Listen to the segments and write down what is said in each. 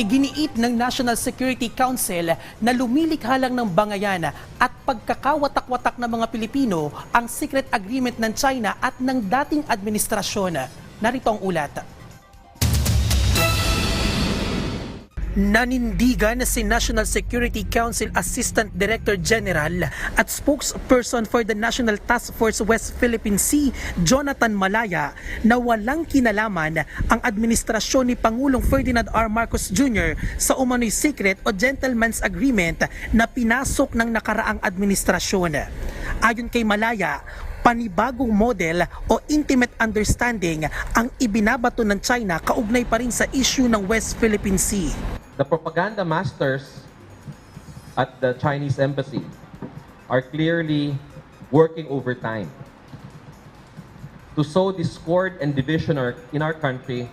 Iginiit ng National Security Council na lumilikha lang ng bangayan at pagkakawatak-watak ng mga Pilipino ang secret agreement ng China at ng dating administrasyon. Narito ang ulat. Nanindigan si National Security Council Assistant Director General at spokesperson for the National Task Force West Philippine Sea, Jonathan Malaya, na walang kinalaman ang administrasyon ni Pangulong Ferdinand R. Marcos Jr. sa umano'y secret o gentleman's agreement na pinasok ng nakaraang administrasyon. Ayon kay Malaya, panibagong model o intimate understanding ang ibinabato ng China kaugnay pa rin sa issue ng West Philippine Sea. The propaganda masters at the Chinese embassy are clearly working overtime to sow discord and division in our country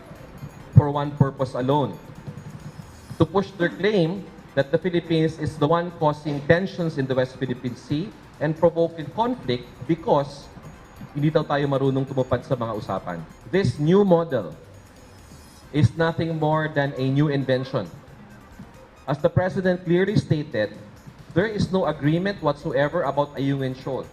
for one purpose alone to push their claim that the Philippines is the one causing tensions in the West Philippine Sea and provoking conflict because hindi daw tayo marunong tumupad sa mga usapan. This new model is nothing more than a new invention. As the President clearly stated, there is no agreement whatsoever about Ayungin Shoal.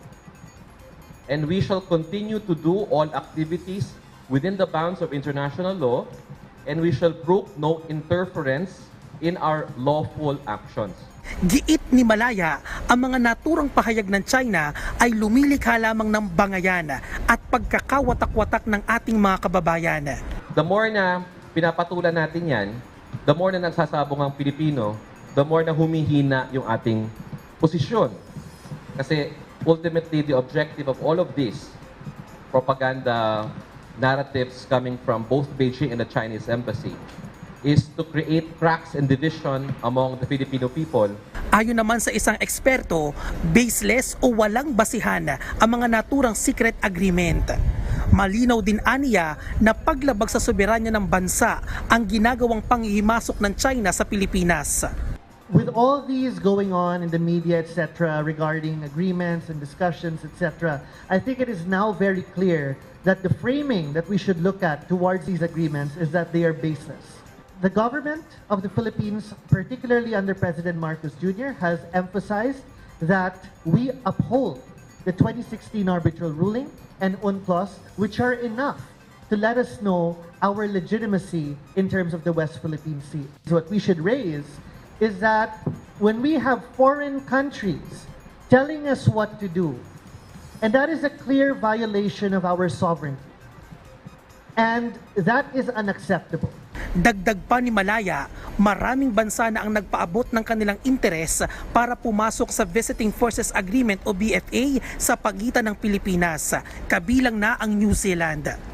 And we shall continue to do all activities within the bounds of international law, and we shall brook no interference in our lawful actions. Giit ni Malaya, ang mga naturang pahayag ng China ay lumilikha lamang ng bangayan at pagkakawatak-watak ng ating mga kababayan. The more na pinapatulan natin yan, the more na nagsasabong ang Pilipino, the more na humihina yung ating posisyon. Kasi ultimately, the objective of all of this propaganda narratives coming from both Beijing and the Chinese embassy is to create cracks and division among the Filipino people Ayon naman sa isang eksperto, baseless o walang basihan ang mga naturang secret agreement. Malinaw din aniya na paglabag sa soberanya ng bansa ang ginagawang panghihimasok ng China sa Pilipinas. with all these going on in the media, etc., regarding agreements and discussions, etc., I think it is now very clear that the framing that we should look at towards these agreements is that they are baseless. The government of the Philippines, particularly under President Marcos Jr., has emphasized that we uphold the 2016 arbitral ruling and UNCLOS, which are enough to let us know our legitimacy in terms of the West Philippine Sea. So what we should raise is that when we have foreign countries telling us what to do, and that is a clear violation of our sovereignty, and that is unacceptable. Dagdag pa ni Malaya, maraming bansa na ang nagpaabot ng kanilang interes para pumasok sa Visiting Forces Agreement o BFA sa pagitan ng Pilipinas, kabilang na ang New Zealand.